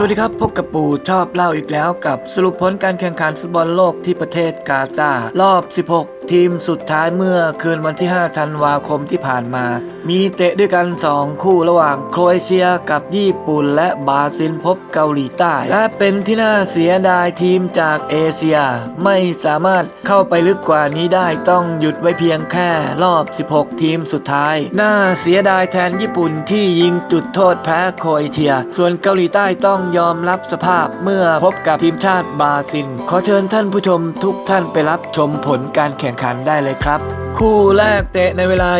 สวัสดีครับ พบกับปู่ชอบเล่าอีกแล้วกับสรุปผลการแข่งขันฟุตบอลโลกที่ประเทศกาตาร์รอบ 16 ทีมสุดท้ายเมื่อคืนวันที่ 5 ธันวาคมที่ผ่านมา มีเตะด้วยกัน 2 คู่ระหว่างโครเอเชียกับญี่ปุ่น และบราซิลพบเกาหลีใต้ และเป็นที่น่าเสียดายทีมจากเอเชีย ไม่สามารถเข้าไปลึกกว่านี้ได้ต้องหยุดไว้เพียงแค่รอบ 16 ทีมสุดท้าย น่าเสียดายแทนญี่ปุ่นที่ยิงจุดโทษแพ้โครเอเชีย ส่วนเกาหลีใต้ต้องยอมรับสภาพเมื่อพบกับทีมชาติบราซิล ขอเชิญท่านผู้ชมทุกท่านไปรับชมผลการแข่งขันได้เลยครับ คู่แรกเตะในเวลา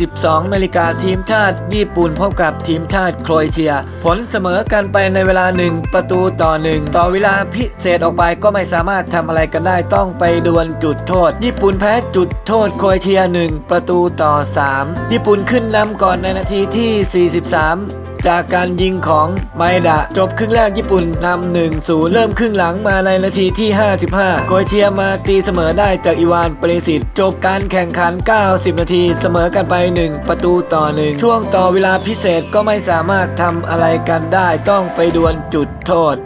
22นาฬิกาทีมชาติญี่ปุ่นพบกับทีมชาติโครเอเชีย ผลเสมอกันไปในเวลา 1 ประตูต่อ 1 ต่อเวลาพิเศษออกไปก็ไม่สามารถทำอะไรกันได้ต้องไปดวลจุดโทษ ญี่ปุ่นแพ้จุดโทษโครเอเชีย 1 ประตูต่อ 3 ญี่ปุ่นขึ้นนำก่อนในนาทีที่ 43 จากการยิงของไมดะ จบครึ่งแรกญี่ปุ่นนำ1 0 เริ่มครึ่งหลังมาในนาทีที่ 55โครเอเชียมาตีเสมอได้จากอีวานเปรสิตจบการแข่งขัน 90 นาทีเสมอกันไป 1 ประตูต่อ 1 ช่วงต่อเวลาพิเศษก็ไม่สามารถทำอะไรกันได้ต้องไปดวลจุดโทษ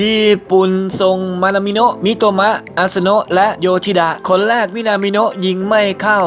ญี่ปุ่นส่งมานามิโนะมิโตมะอาสโนะและโยชิดะ คนแรกมินามิโนะยิงไม่เข้า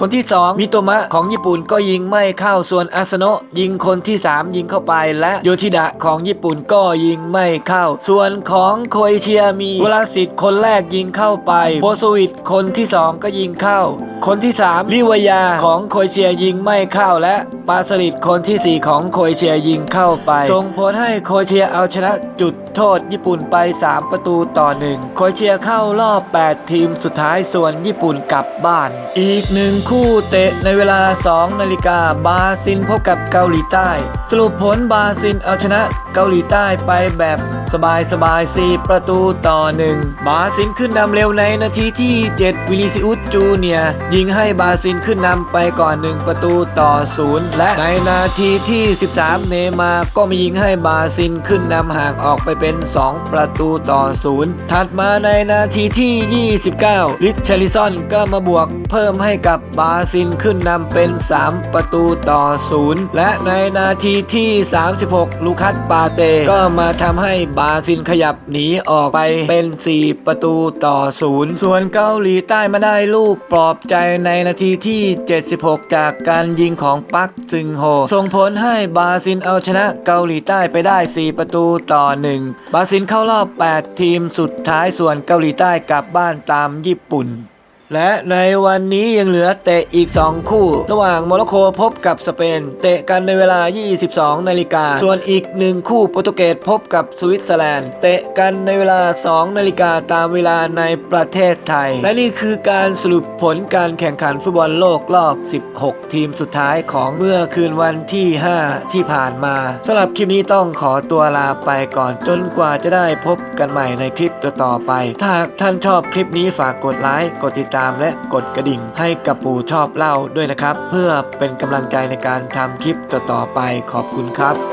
คนที่ 2 มิโตมะของญี่ปุ่นก็ยิงไม่เข้าส่วนอาสโนะยิงคนที่ 3 ยิงเข้าไปและโยชิดะของญี่ปุ่นก็ยิงไม่เข้า ส่วนของโคเอเชียมีวลาสิทธิ์คนแรกยิงเข้าไปโบสวิตคนที่ 2 ก็ยิงเข้า คนที่ 3 ลิวยาของโคเอเชียยิงไม่เข้าและปาสลิดคนทีสี่4 ของโคเอเชียยิงเข้าไป ส่งผลให้โคเอเชียเอาชนะจุดโทษญี่ปุ่นไป 3 ประตูต่อ 1 โคเอเชียเข้ารอบ 8 ทีมสุดท้ายส่วนญี่ปุ่นกลับบ้าน อีกหนึ่งคู่เตะในเวลา 2 นาฬิกาบาซินพบกับเกาหลีใต้ สรุปผลบาซินเอาชนะ เกาหลีใต้ไปแบบสบายสบาย4ประตูต่อ 1 บาซิลขึ้นนำเร็วในนาทีที่ 7 วินิซิอุสจูเนียยิงให้บาซิลขึ้นนำไปก่อน 1 ประตูต่อ 0 และในนาทีที่ 13 เนมาก็มายิงให้บาซิลขึ้นนำห่างออกไปเป็น 2 ประตูต่อ 0 ถัดมาในนาทีที่ 29ริชาริซอนก็มาบวกเพิ่มให้กับบาซิลขึ้นนำเป็น 3 ประตูต่อ 0 และในนาทีที่ 36 ลูคัสปาเต ก็มาทำให้บราซิลขยับหนีออกไปเป็น 4 ประตูต่อ 0 ส่วนเกาหลีใต้มาได้ลูกปลอบใจในนาทีที่ 76 จากการยิงของปักซึงโฮ ส่งผลให้บราซิลเอาชนะเกาหลีใต้ไปได้ 4 ประตูต่อ 1 บราซิลเข้ารอบ 8 ทีมสุดท้ายส่วนเกาหลีใต้กลับบ้านตามญี่ปุ่น และในวันนี้ยังเหลือเตะอีก 2 คู่ ระหว่างโมร็อกโกพบกับสเปน เตะกันในเวลา 22 นาฬิกา ส่วนอีกหนึ่งคู่โปรตุเกสพบกับสวิตเซอร์แลนด์ เตะกันในเวลา 2 นาฬิกาตามเวลาในประเทศไทย และนี่คือการสรุปผลการแข่งขันฟุตบอลโลกรอบ 16 ทีมสุดท้ายของเมื่อคืนวันที่ 5 ที่ผ่านมาสำหรับคลิปนี้ต้องขอตัวลาไปก่อนจนกว่าจะได้พบกันใหม่ในคลิปต่อๆไป ถ้าหากท่านชอบคลิปนี้ฝากกดไลค์กดติดตามามและกดกระดิ่งให้กับปู่ชอบเล่าด้วยนะครับ เพื่อเป็นกำลังใจในการทำคลิปต่อๆไปขอบคุณครับ